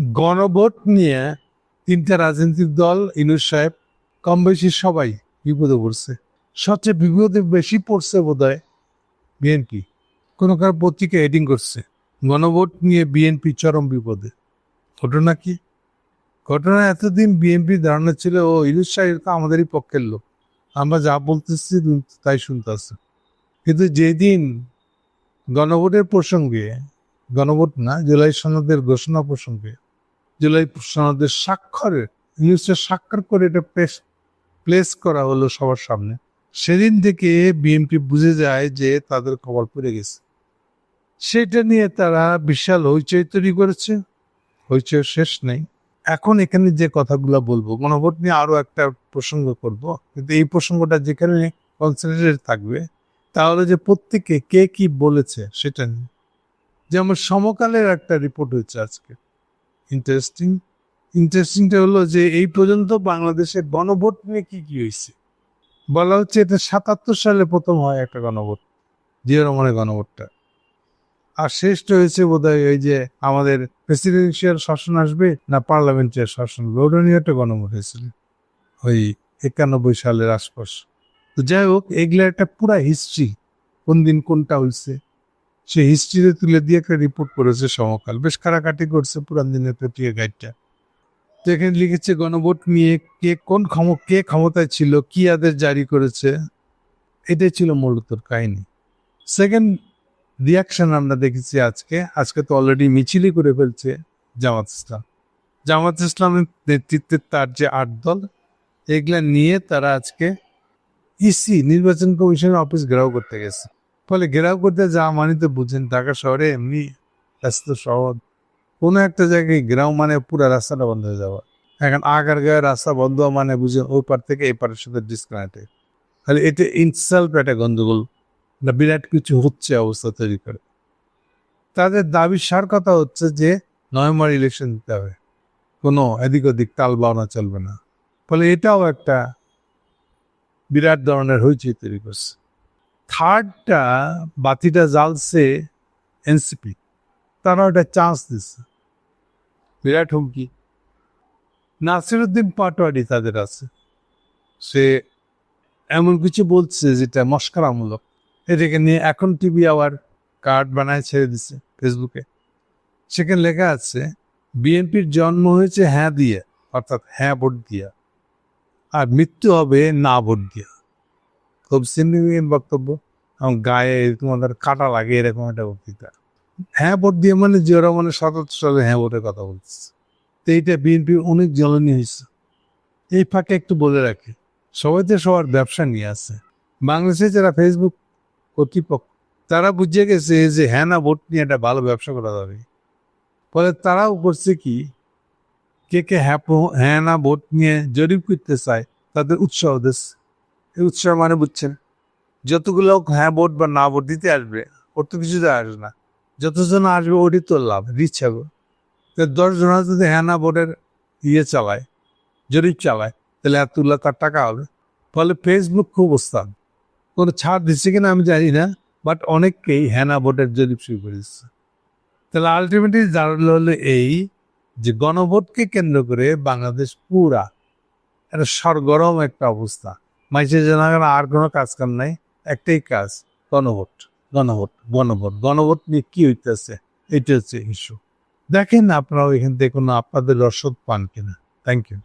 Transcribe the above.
গণভোট নিয়ে তিনটা রাজনৈতিক দল, ইনুস সাহেব কম বেশি সবাই বিপদে পড়ছে। সবচেয়ে বিপদে বেশি পড়ছে বোধ হয় বিএনপি। কোনো কার পত্রিকা এডিং করছে, গণভোট নিয়ে বিএনপি চরম বিপদে। ঘটনা কি? ঘটনা এতদিন বিএনপি ধারণা ছিল, ও ইনুস সাহেব তো আমাদেরই পক্ষের লোক। আমরা যা বলতেছি তাই শুনতেছে কিন্তু যেদিন গণভোটের প্রসঙ্গে, গণভোট না, জুলাই সনদের ঘোষণা প্রসঙ্গে জুলাই সনদের স্বাক্ষরে নিউজটা স্বাক্ষর করে এটা প্লেস প্লেস করা হলো সবার সামনে। সেদিন থেকে বিএনপি বুঝে যায় যে তাদের খবর পড়ে গেছে। সেটা নিয়ে তারা বিশাল হইচই তৈরি করেছে। হইচই শেষ নেই। এখন এখানে যে কথাগুলো বলব, গণভোট নিয়ে আরও একটা প্রসঙ্গ করব। কিন্তু এই প্রসঙ্গটা যেখানে কনসেন্ট্রেটেড থাকবে, তাহলে যে প্রত্যেকে কে কি বলেছে সেটা নিয়ে। যেমন সমকালের একটা রিপোর্ট হয়েছে আজকে। ইন্টারেস্টিং ইন্টারেস্টিংটা হলো যে এই পর্যন্ত বাংলাদেশের গণভোট নিয়ে কি কি হয়েছে বলা হচ্ছে এটা সাতাত্তর সালে প্রথম হয় একটা গণভোট জিয়া রহমানের গণভোটটা। আর শেষট হয়েছে বোধহয় ওই যে আমাদের প্রেসিডেন্সিয়াল শাসন আসবে না পার্লামেন্টারি শাসন ওটা নিয়ে একটা গণভোট হয়েছিল ওই একানব্বই সালের আশপাশ। তো যাই হোক, এগুলো একটা পুরা হিস্ট্রি কোন দিন কোনটা হয়েছে সে হিস্ট্রিতে তুলে দিয়ে একটা রিপোর্ট করেছে সমকাল। বেশ কাটাকাটি করছে পুরান দিনের পত্রিকা গাইডটা তো এখানে লিখেছে, গণভোট নিয়ে কে, কোন ক্ষম, কে ক্ষমতায় ছিল, কি আদেশ জারি করেছে? এটাই ছিল মূলত কাহিনী। সেকেন্ড রিয়াকশন আমরা দেখেছি আজকে। আজকে তো অলরেডি মিছিলই করে ফেলছে জামাত ইসলাম। জামাত ইসলামের নেতৃত্বে তার যে আট দল, এগুলা নিয়ে তারা আজকে ইসি নির্বাচন কমিশনের অফিস ঘেরাও করতে গেছে। ফলে ঘেরাও করতে যাওয়া মানে তো বুঝেন, ঢাকা শহরে এমনি ব্যস্ত শহর। কোনো একটা জায়গায় ঘেরাও মানে পুরো রাস্তাটা বন্ধ হয়ে যাওয়া। এখন আগার গায়ে রাস্তা বন্ধ মানে বুঝেন ওই পার থেকে এই পারের সাথে ডিসকানেক্টে তাহলে এটা ইনসেলফ একটা গন্ডগোল, না বিরাট কিছু হচ্ছে অবস্থা তৈরি করে। তাদের দাবি সার কথা হচ্ছে যে নভেম্বর ইলেকশন দিতে হবে। কোনো এদিক ওদিক তাল বাওনা চলবে না। ফলে এটাও একটা বিরাট ধরনের হইচই তৈরি করছে। থার্ডটা বাতিটা জ্বালছে এনসিপি তারা ওটা চান্স দিচ্ছে বিরাট হুমকি। নাসিরুদ্দিন পাটোয়ারি তাদের আছে। সে এমন কিছু বলছে যেটা মস্করামূলক। এটাকে নিয়ে এখন টিভি আবার কার্ড বানায় ছেড়ে দিছে ফেসবুকে সেখানে লেখা আছে, বিএনপির জন্ম হয়েছে হ্যাঁ দিয়ে, অর্থাৎ হ্যাঁ ভোট দিয়া। আর মৃত্যু হবে না ভোট দিয়া। খুব সিগনিফিকেন্ট বক্তব্য এবং গায়ে তোমাদের কাটা লাগে, এরকম একটা বক্তৃতা। হ্যাঁ ভোট দিয়ে মানে যে ওরা মানে সতেরো সালে হ্যাঁ ভোটের কথা বলছে তো এইটা বিএনপি অনেক জ্বলনী হয়েছে। এই ফাঁকে একটু বলে রাখি, সবাই তো সবার ব্যবসা নিয়ে আছে। বাংলাদেশে যারা ফেসবুক কর্তৃপক্ষ, তারা বুঝে গেছে যে হ্যাঁ না, ভোট নিয়ে একটা ভালো ব্যবসা করা যাবে। ফলে তারাও করছে কি, কে কে হ্যাঁ হ্যাঁ না, ভোট নিয়ে জরিপ করতে চায়, তাদের উৎসাহ দিচ্ছে। উৎসাহ মানে বুঝছেন? যতগুলো হ্যাঁ ভোট বা না ভোট দিতে আসবে, ওর তো কিছু আসবে না। যতজন আসবে ওরই তো লাভ রিচ হবে দশ জন যদি হ্যাঁ না ভোটের ইয়ে চালায়, জরিপ চালায়, তাহলে এতগুলো তার টাকা হবে। ফলে ফেসবুক খুব ওস্তাদ কোনো ছাড় দিচ্ছে কিনা আমি জানি না বাট অনেককেই হ্যানা ভোটের জরিপ শুরু করে দিচ্ছে। তাহলে আলটিমেটলি দাঁড়াল হলো এই যে গণভোটকে কেন্দ্র করে বাংলাদেশ পুরা একটা সরগরম একটা অবস্থা। মাইসের জানা আর কোনো কাজ কাম নাই একটাই কাজ গণভোট। গণভোট গণভোট। গণভোট নিয়ে কি হইতেছে? এটা হচ্ছে ইস্যু দেখেন আপনারা এখান থেকে কোনো আপনাদের রসদ পান কিনা। Thank you